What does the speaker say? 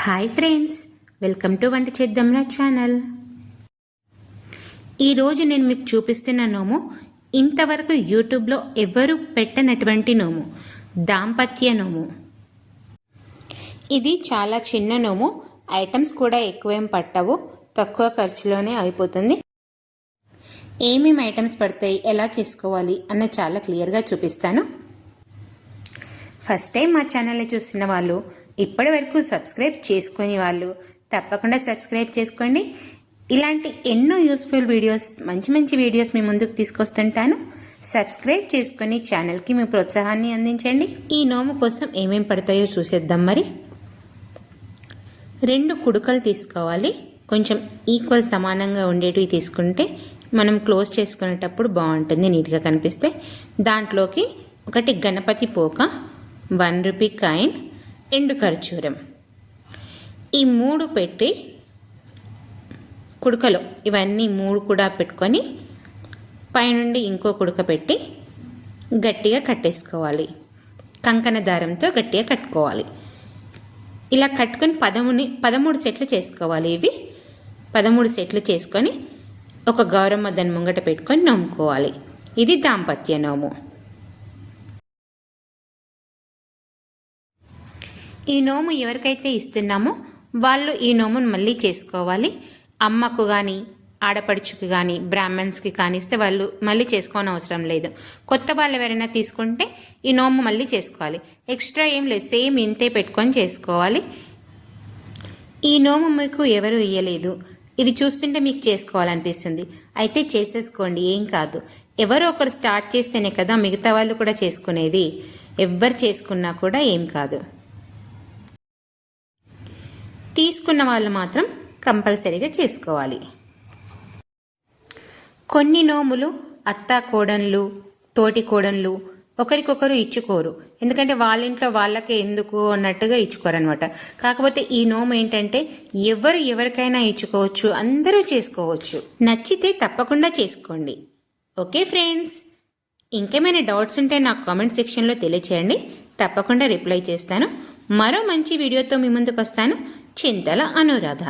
Hi friends welcome to వంట చేద్దాంరా channel. ఈరోజు నేను మీకు చూపిస్తున్న నోము ఇంతవరకు యూట్యూబ్లో ఎవరు పెట్టనటువంటి నోము దాంపత్య నోము. ఇది చాలా చిన్న నోము ఐటమ్స్ కూడా ఎక్కువేం పట్టవు తక్కువ ఖర్చులోనే అయిపోతుంది. ఏమేమి ఐటమ్స్ పడతాయి ఎలా చేసుకోవాలి అన్న చాలా క్లియర్గా చూపిస్తాను. ఫస్ట్ టైం మా ఛానల్ని చూస్తున్న వాళ్ళు ఇప్పటి వరకు సబ్స్క్రైబ్ చేసుకుని వాళ్ళు తప్పకుండా సబ్స్క్రైబ్ చేసుకోండి. ఇలాంటి ఎన్నో యూస్ఫుల్ వీడియోస్ మంచి మంచి వీడియోస్ మీ ముందుకు తీసుకొస్తుంటాను. సబ్స్క్రైబ్ చేసుకొని ఛానల్కి మీ ప్రోత్సాహాన్ని అందించండి. ఈ నోము కోసం ఏమేం పడతాయో చూసేద్దాం మరి. రెండు కుడుకలు తీసుకోవాలి. కొంచెం ఈక్వల్ సమానంగా ఉండేటివి తీసుకుంటే మనం క్లోజ్ చేసుకునేటప్పుడు బాగుంటుంది నీట్గా కనిపిస్తే. దాంట్లోకి ఒకటి గణపతి పోక వన్ రూపీ కాయిన్ ఎండు ఖర్జూరం. ఈ మూడు పెట్టి కుడుకలో ఇవన్నీ మూడు కూడా పెట్టుకొని పైనుండి ఇంకో కుడుక పెట్టి గట్టిగా కట్టేసుకోవాలి. కంకణ దారంతో గట్టిగా కట్టుకోవాలి. ఇలా కట్టుకొని పదముని పదమూడు సెట్లు చేసుకోవాలి ఇవి. పదమూడు సెట్లు చేసుకొని ఒక గౌరమ్మ దాని ముంగట పెట్టుకొని నమ్ముకోవాలి. ఇది దాంపత్య నోము. ఈ నోము ఎవరికైతే ఇస్తున్నామో వాళ్ళు ఈ నోమును మళ్ళీ చేసుకోవాలి. అమ్మకు కానీ ఆడపడుచుకి కానీ బ్రాహ్మణ్స్కి కానీ ఇస్తే వాళ్ళు మళ్ళీ చేసుకోని అవసరం లేదు. కొత్త వాళ్ళు ఎవరైనా తీసుకుంటే ఈ నోము మళ్ళీ చేసుకోవాలి. ఎక్స్ట్రా ఏం లేదు సేమ్ ఇంతే పెట్టుకొని చేసుకోవాలి. ఈ నోము మీకు ఎవరు ఇయ్యలేదు. ఇది చూస్తుంటే మీకు చేసుకోవాలనిపిస్తుంది. అయితే చేసేసుకోండి ఏం కాదు. ఎవరో ఒకరు స్టార్ట్ చేస్తేనే కదా మిగతా వాళ్ళు కూడా చేసుకునేది. ఎవ్వరు చేసుకున్నా కూడా ఏం కాదు. తీసుకున్న వాళ్ళు మాత్రం కంపల్సరీగా చేసుకోవాలి. కొన్ని నోములు అత్తా కోడన్లు తోటి కోడన్లు ఒకరికొకరు ఇచ్చుకోరు. ఎందుకంటే వాళ్ళ ఇంట్లో వాళ్ళకే ఎందుకు అన్నట్టుగా ఇచ్చుకోరు అనమాట కాకపోతే ఈ నోము ఏంటంటే ఎవరు ఎవరికైనా ఇచ్చుకోవచ్చు అందరూ చేసుకోవచ్చు. నచ్చితే తప్పకుండా చేసుకోండి. Okay friends? ఇంకేమైనా డౌట్స్ ఉంటే నాకు కామెంట్ సెక్షన్లో తెలియచేయండి. తప్పకుండా రిప్లై చేస్తాను. మరో మంచి వీడియోతో మీ ముందుకు వస్తాను చింతల అనురాధ